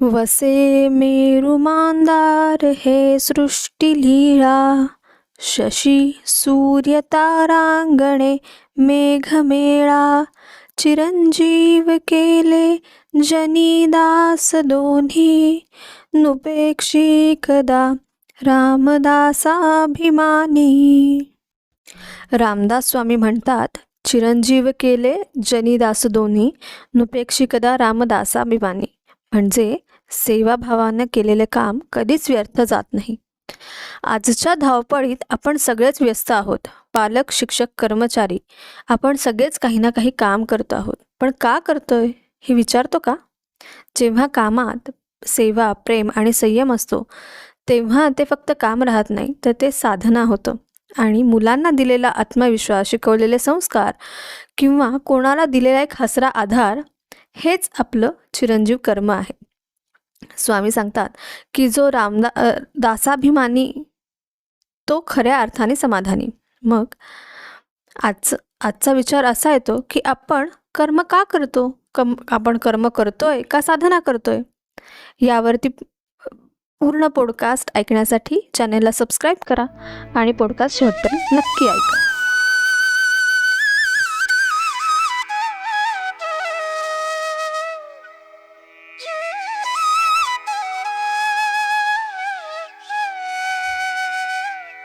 वसे मेरुमांदार हे सृष्टी लीळा शशी सूर्य तारांगणे मेघमेळा चिरंजीव केले जनीदास दोन्ही। नुपेक्षी कदा रामदासाभिमानी। रामदास स्वामी म्हणतात चिरंजीव केले जनीदास दोन्ही नुपेक्षी कदा रामदासाभिमानी. म्हणजे सेवाभावानं केलेले काम कधीच व्यर्थ जात नाही. आजच्या धावपळीत आपण सगळेच व्यस्त आहोत. पालक शिक्षक कर्मचारी आपण सगळेच काही ना काही काम करतो आहोत. पण का करतोय हे विचारतो का? जेव्हा कामात सेवा प्रेम आणि संयम असतो तेव्हा ते फक्त काम राहत नाही तर ते साधना होतं. आणि मुलांना दिलेला आत्मविश्वास शिकवलेले संस्कार किंवा कोणाला दिलेला एक हसरा आधार हेच आपलं चिरंजीव कर्म आहे. स्वामी सांगतात की जो रामदा दासाभिमानी तो खऱ्या अर्थाने समाधानी. मग आज आजचा विचार असा येतो की आपण कर्म का करतो? कम आपण कर्म करतोय का साधना करतोय? यावरती पूर्ण पॉडकास्ट ऐकण्यासाठी चॅनेलला सबस्क्राईब करा आणि पॉडकास्ट शेवटपर्यंत नक्की ऐका.